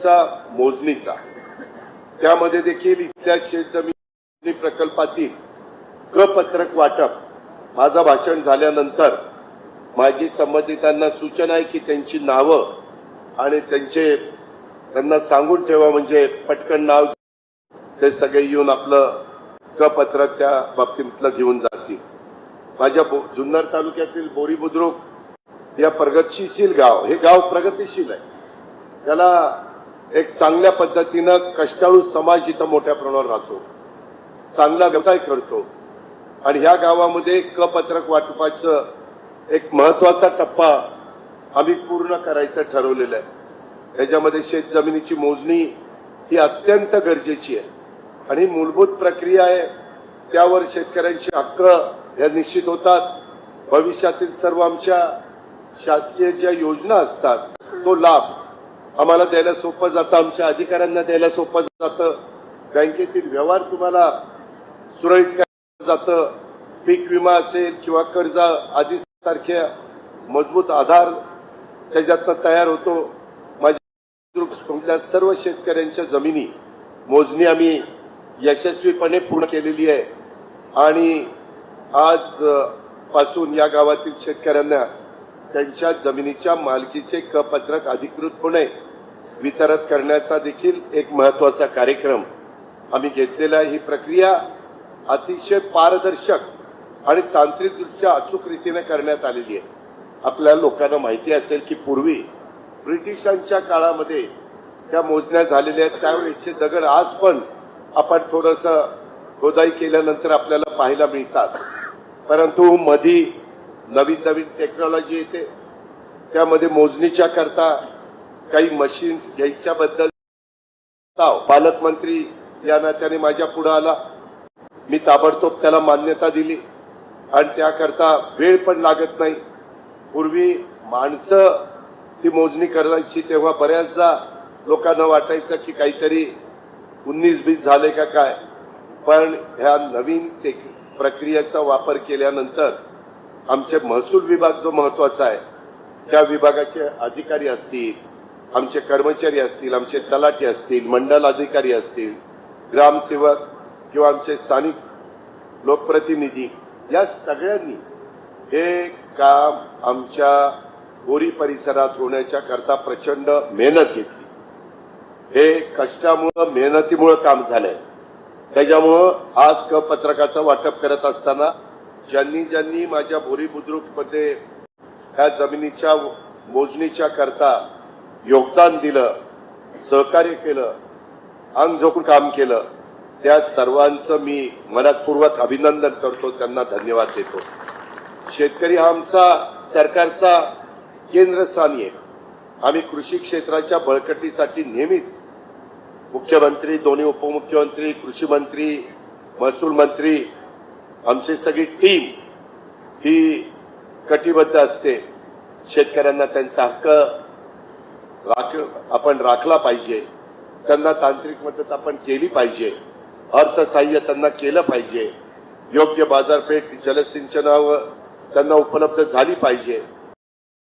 जमिनींचा मोजणीचा. त्यामध्ये देखील इथल्या शेतजमीन प्रकल्पातील क पत्रक वाटप माझं भाषण झाल्यानंतर माझी संबंधितांना सूचना आहे की त्यांची नावं आणि त्यांचे त्यांना सांगून ठेवा म्हणजे पटकन नाव ते सगळे येऊन आपलं क पत्रक त्या बाबतीतलं घेऊन जातील. माझ्या बो- जुन्नर तालुक्यातील बोरी बुद्रुक या प्रगतशील गाव हे गाव प्रगतिशील आहे. त्याला एक चांगल्या पद्धतीनं कष्टाळू समाज इथं मोठ्या प्रमाणावर राहतो. चांगला व्यवसाय करतो. आणि ह्या गावामध्ये क पत्रक वाटपाचं एक महत्त्वाचा टप्पा आम्ही पूर्ण करायचं ठरवलेलं आहे. याच्यामध्ये शेत जमिनीची मोजणी ही अत्यंत गरजेची आहे. आणि मूलभूत प्रक्रिया आहे त्यावर शेतकऱ्यांचे हक्क ह्या निश्चित होतात. भविष्यातील सर्व आमच्या शासकीय ज्या योजना असतात तो लाभ आम्हाला द्यायला सोपं जातं आमच्या अधिकाऱ्यांना द्यायला सोपं जातं. बँकेतील व्यवहार तुम्हाला सुरळीत जातं. पीक विमा असेल किंवा कर्ज आदी सारख्या मजबूत आधार त्याच्यातनं तयार होतो. माझ्या सर्व शेतकऱ्यांच्या जमिनी मोजणी आम्ही यशस्वीपणे पूर्ण केलेली आहे. आणि आज पासून या गावातील शेतकऱ्यांना त्यांच्या जमिनीच्या मालकीचे कपत्रक अधिकृतपणे वितरित करण्याचा देखील एक महत्त्वाचा कार्यक्रम आम्ही घेतलेला ही प्रक्रिया अतिशय पारदर्शक आणि तांत्रिकदृष्ट्या अचूक रीतीने करण्यात आलेली आहे. आपल्या लोकांना माहिती असेल की पूर्वी ब्रिटिशांच्या काळामध्ये त्या मोजण्या झालेल्या आहेत. त्यावेळेचे दगड आज पण आपण थोडंसं खोदाई केल्यानंतर आपल्याला पाहायला मिळतात. परंतु मधी नवीन नवीन टेक्नॉलॉजी येते. त्यामध्ये मोजणीच्या करता काही मशीन्स घ्यायच्याबद्दल पालकमंत्री या नात्याने माझ्या पुढे आला. मी ताबडतोब त्याला मान्यता दिली. आणि त्याकरता वेळ पण लागत नाही. पूर्वी माणसं ती मोजणी करायची तेव्हा बऱ्याचदा लोकांना वाटायचं की काहीतरी उन्नीस बीस झाले का काय. पण ह्या नवीन टेक प्रक्रियेचा वापर केल्यानंतर आमचे महसूल विभाग जो महत्त्वाचा आहे त्या विभागाचे अधिकारी असतील आमचे कर्मचारी असतील आमचे तलाठी असतील मंडल अधिकारी असतील ग्रामसेवक किंवा आमचे स्थानिक लोकप्रतिनिधी या सगळ्यांनी हे काम आमच्या बोरी परिसरात होण्याच्या करता प्रचंड मेहनत घेतली. हे कष्टामुळं मेहनतीमुळं काम झालंय. त्याच्यामुळं आज क पत्रकाचं वाटप करत असताना ज्यांनी ज्यांनी माझ्या बोरी बुद्रुकमध्ये ह्या जमिनीच्या मोजणीच्या करता योगदान दिलं सहकार्य केलं अंग झोकून काम केलं त्या सर्वांचं मी मनपूर्वक अभिनंदन करतो त्यांना धन्यवाद देतो. शेतकरी हा आमचा सरकारचा केंद्रस्थानी आहे. आम्ही कृषी क्षेत्राच्या बळकटीसाठी नेहमीच मुख्यमंत्री दोन्ही उपमुख्यमंत्री कृषी मंत्री महसूल मंत्री आमची सगळी टीम ही कटिबद्ध असते. शेतकऱ्यांना त्यांचा हक्क राख आपण राखला पाहिजे. त्यांना तांत्रिक मदत आपण केली पाहिजे. अर्थसहाय्य त्यांना केलं पाहिजे. योग्य बाजारपेठ जलसिंचनावर त्यांना उपलब्ध झाली पाहिजे.